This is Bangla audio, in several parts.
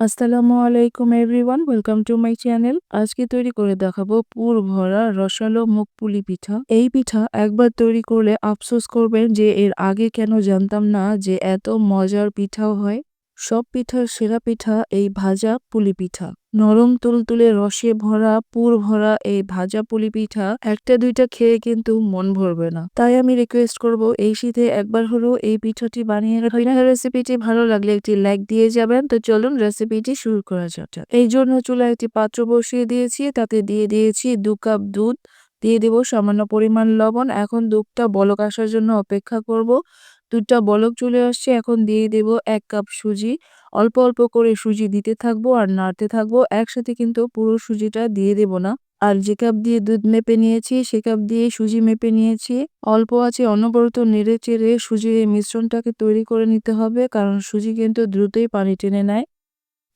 আসসালামু আলাইকুম everyone, welcome to my channel. আজকে তৈরি করে দেখাবো পুর ভরা রসালো মুখপুলি পিঠা। এই পিঠা একবার তৈরি করলে আফসোস করবেন যে এর আগে কেন জানতাম না যে এত মজার পিঠাও হয়। সব পিঠার সেরা পিঠা এই ভাজা পুলি পিঠা। নরম তুলতুলে রসে ভরা, পুর ভরা এই ভাজা পুলি পিঠা একটা দুইটা খেয়ে কিন্তু মন ভরবে না। তাই আমি রিকোয়েস্ট করব এই শীতে একবার হলেও এই পিঠাটি বানিয়ে রেসিপিটি ভালো লাগলে একটি লাইক দিয়ে যাবেন। তো চলুন রেসিপিটি শুরু করা যাক। এই জন্য চুলায় একটি পাত্র বসিয়ে দিয়েছি। তাতে দিয়ে দিয়েছি দু কাপ দুধ। দিয়ে দেব সামান্য পরিমাণ লবণ। এখন দুধটা বলক আসার জন্য অপেক্ষা করব। দুধটা বলক চলে আসছে। এখন দিয়ে দেব এক কাপ সুজি। অল্প অল্প করে সুজি দিতে থাকব আর নাড়তে থাকব। একসাথে কিন্তু পুরো সুজিটা দিয়ে দেব না। আর যে কাপ দিয়ে দুধ মেপে নিয়েছি, সে কাপ দিয়ে সুজি মেপে নিয়েছি। অল্প আছে অনবরত নেড়ে চেড়ে সুজির এই মিশ্রণটাকে তৈরি করে নিতে হবে। কারণ সুজি কিন্তু দ্রুতই পানি টেনে নেয়।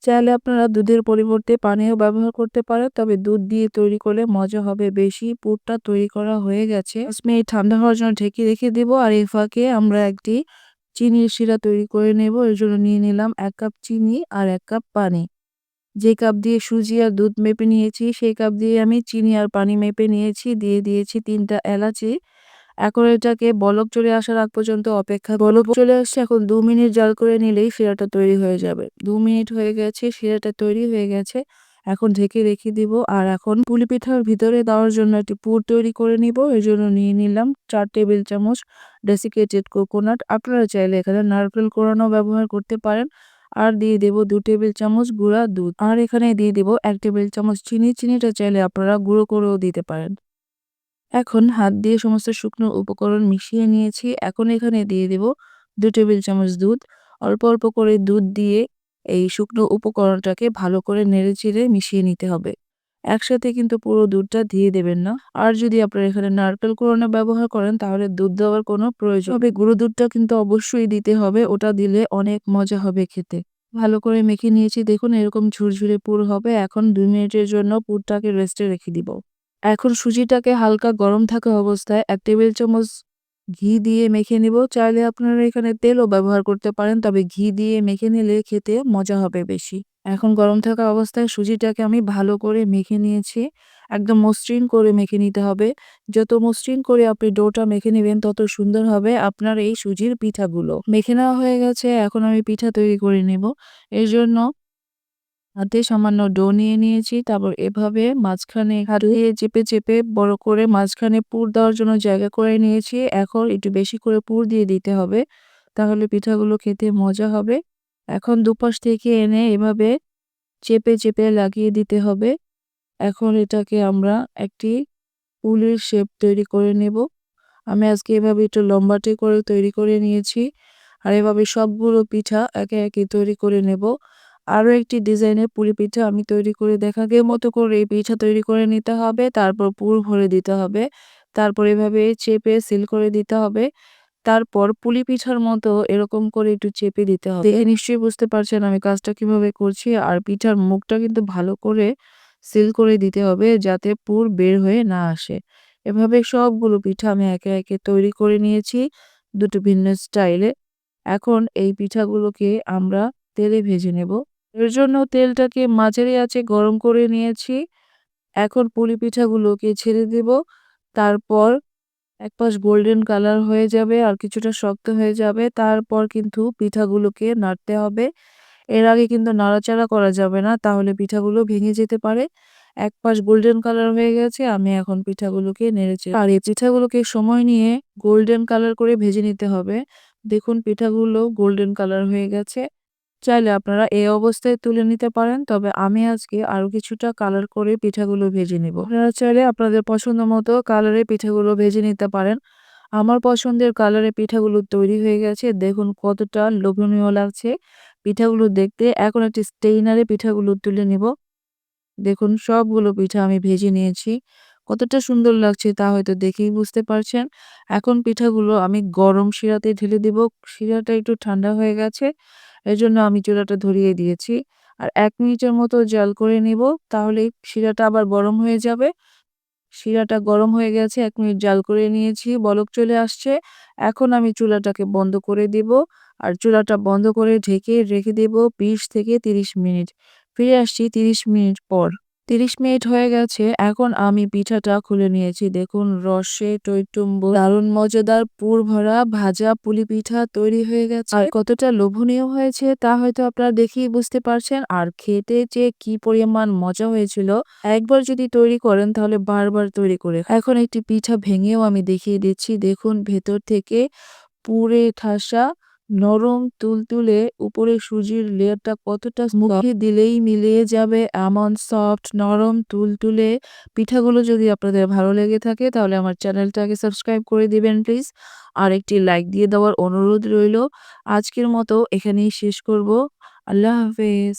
চাইলে আপনারা দুধের পরিবর্তে পানিও ব্যবহার করতে পারেন, তবে দুধ দিয়ে তৈরি করলে মজা হবে বেশি। পুরটা তৈরি করা হয়ে গেছে। মিনিট ঠান্ডা হওয়ার জন্য ঢেকে রেখে দেবো আর এই ফাঁকে আমরা একটি চিনির শিরা তৈরি করে নেব। এর জন্য নিয়ে নিলাম এক কাপ চিনি আর এক কাপ পানি। যে কাপ দিয়ে সুজি আর দুধ মেপে নিয়েছি, সেই কাপ দিয়ে আমি চিনি আর পানি মেপে নিয়েছি। দিয়ে দিয়েছি তিনটা এলাচি। এখন এটাকে বলক চলে আসার আগ পর্যন্ত অপেক্ষা বলক চলে আসছে এখন দু মিনিট জাল করে নিলেই শিরাটা তৈরি হয়ে যাবে। দু মিনিট হয়ে গেছে, শিরাটা তৈরি হয়ে গেছে। এখন ঢেকে রেখে দিব আর এখন পুলি পিঠার ভিতরে দেওয়ার জন্য একটি পুর তৈরি করে নিব। এর জন্য নিয়ে নিলাম চার টেবিল চামচ ডেসিকেটেড কোকোনাট আপনারা চাইলে এখানে নারকেল কোরানো ব্যবহার করতে পারেন। আর দিয়ে দেব দু টেবিল চামচ গুঁড়া দুধ। আর এখানে দিয়ে দেব এক টেবিল চামচ চিনি। চিনিটা চাইলে আপনারা গুঁড়ো করেও দিতে পারেন। এখন হাত দিয়ে সমস্ত শুকনো উপকরণ মিশিয়ে নিয়েছি। এখন এখানে দিয়ে দেব দু টেবিল চামচ দুধ। অল্প অল্প করে দুধ দিয়ে এই শুকনো উপকরণটাকে ভালো করে নেড়ে চিড়ে মিশিয়ে নিতে হবে। একসাথে কিন্তু পুরো দুধটা দিয়ে দেবেন না। আর যদি আপনারা এখানে নারকেল কোরণা ব্যবহার করেন, তাহলে দুধ দেওয়ার কোনো প্রয়োজন হবে। গুঁড়ো দুধটা কিন্তু অবশ্যই দিতে হবে। ওটা দিলে অনেক মজা হবে খেতে। ভালো করে মেখে নিয়েছি। দেখুন, এরকম ঝুরঝুরে পুর হবে। এখন দুই মিনিটের জন্য পুরটাকে রেস্টে রেখে দিব। এখন সুজিটাকে হালকা গরম থাকা অবস্থায় এক টেবিল চামচ ঘি দিয়ে মেখে নিব। চাইলে আপনারা এখানে তেলও ব্যবহার করতে পারেন, তবে ঘি দিয়ে মেখে নিলে খেতে মজা হবে বেশি। এখন গরম থাকা অবস্থায় সুজিটাকে আমি ভালো করে মেখে নিয়েছি। একদম মসৃণ করে মেখে নিতে হবে। যত মসৃণ করে আপনি ডোটা মেখে নেবেন, তত সুন্দর হবে আপনার এই সুজির পিঠাগুলো। মেখে নেওয়া হয়ে গেছে, এখন আমি পিঠা তৈরি করে নেব। এর জন্য হাতে সামান্য ডো নিয়ে নিয়েছি। তারপর এভাবে মাঝখানে হাত দিয়ে চেপে চেপে বড় করে মাঝখানে পুর দেওয়ার জন্য জায়গা করে নিয়েছি। এখন একটু বেশি করে পুর দিয়ে দিতে হবে। তাহলে পিঠাগুলো খেতে মজা হবে। এখন দুপাশ থেকে এনে এভাবে চেপে চেপে লাগিয়ে দিতে হবে। এখন এটাকে আমরা একটি উলের শেপ তৈরি করে নেব। আমি আজকে এভাবে একটু লম্বাটে করে তৈরি করে নিয়েছি। আর এভাবে সবগুলো পিঠা একে একে তৈরি করে নেব। আরও একটি ডিজাইনের পুলি পিঠা আমি তৈরি করে দেখা দেখাকে মতো করে এই পিঠা তৈরি করে নিতে হবে। তারপর পুর ভরে দিতে হবে। তারপর এভাবে চেপে সিল করে দিতে হবে। তারপর পুলি পিঠার মতো এরকম করে একটু চেপে দিতে হবে। দেখে নিশ্চয়ই বুঝতে পারছেন আমি কাজটা কীভাবে করছি। আর পিঠার মুখটা কিন্তু ভালো করে সিল করে দিতে হবে যাতে পুর বের হয়ে না আসে। এভাবে সবগুলো পিঠা আমি একে একে তৈরি করে নিয়েছি দুটো ভিন্ন স্টাইলে। এখন এই পিঠাগুলোকে আমরা তেলে ভেজে নেব। এর জন্য তেলটাকে মাঝারি আছে গরম করে নিয়েছি। এখন পুলি পিঠাগুলোকে ছেড়ে দেব। তারপর এক পাশ গোল্ডেন কালার হয়ে যাবে আর কিছুটা শক্ত হয়ে যাবে। তারপর কিন্তু পিঠাগুলোকে নাড়তে হবে। এর আগে কিন্তু নাড়াচাড়া করা যাবে না, তাহলে পিঠাগুলো ভেঙে যেতে পারে। এক পাশ গোল্ডেন কালার হয়ে গেছে, আমি এখন পিঠাগুলোকে নেড়েছি আর এই পিঠাগুলোকে সময় নিয়ে গোল্ডেন কালার করে ভেজে নিতে হবে। দেখুন পিঠাগুলো গোল্ডেন কালার হয়ে গেছে। চাইলে আপনারা এই অবস্থায় তুলে নিতে পারেন। তবে আমি আজকে আরও কিছুটা কালার করে পিঠাগুলো ভেজে নিব। আপনারা চাইলে আপনাদের পছন্দ মতো কালারে পিঠাগুলো ভেজে নিতে পারেন। আমার পছন্দের কালারে পিঠাগুলো তৈরি হয়ে গেছে। দেখুন কতটা লোভনীয় লাগছে পিঠাগুলো দেখতে। এখন একটি স্টেইনারে পিঠাগুলো তুলে নিব। দেখুন সবগুলো পিঠা আমি ভেজে নিয়েছি। কতটা সুন্দর লাগছে তা হয়তো দেখেই বুঝতে পারছেন। এখন পিঠাগুলো আমি গরম শিরাতে ঢেলে দিব। শিরাটা একটু ঠান্ডা হয়ে গেছে। এজন্য আমি চুলাটা ধরিয়ে দিয়েছি। আর এক মিনিটের মতো জাল করে নেব, তাহলে শিরাটা আবার গরম হয়ে যাবে। শিরাটা গরম হয়ে গেছে, এক মিনিট জাল করে নিয়েছি, বলক চলে আসছে। এখন আমি চুলাটাকে বন্ধ করে দেব। আর চুলাটা বন্ধ করে ঢেকে রেখে দেব বিশ থেকে তিরিশ মিনিট। ফিরে আসছি তিরিশ মিনিট পর। তিরিশ মিনিট হয়ে গেছে, এখন আমি পিঠাটা খুলে নিয়েছি। দেখুন, রসে টইটুম্বুর দারুণ মজাদার পুর ভরা ভাজা পুলি পিঠা তৈরি হয়ে গেছে। আর কতটা লোভনীয় হয়েছে তা হয়তো আপনারা দেখেই বুঝতে পারছেন। আর খেতে যে কি পরিমাণ মজা হয়েছিল, একবার যদি তৈরি করেন তাহলে বারবার তৈরি করে এখন একটি পিঠা ভেঙেও আমি দেখিয়ে দিচ্ছি। দেখুন, ভেতর থেকে পুরে ঠাসা নরম তুলতুলে উপরে সুজির লেয়ারটা কতটা মুখে দিলেই মিলিয়ে যাবে এমন সফট, নরম তুলতুলে পিঠাগুলো। যদি আপনাদের ভালো লেগে থাকে, তাহলে আমার চ্যানেলটাকে সাবস্ক্রাইব করে দিবেন, প্লিজ। আর একটি লাইক দিয়ে দেওয়ার অনুরোধ রইল। আজকের মতো এখানেই শেষ করব। আল্লাহ হাফেজ।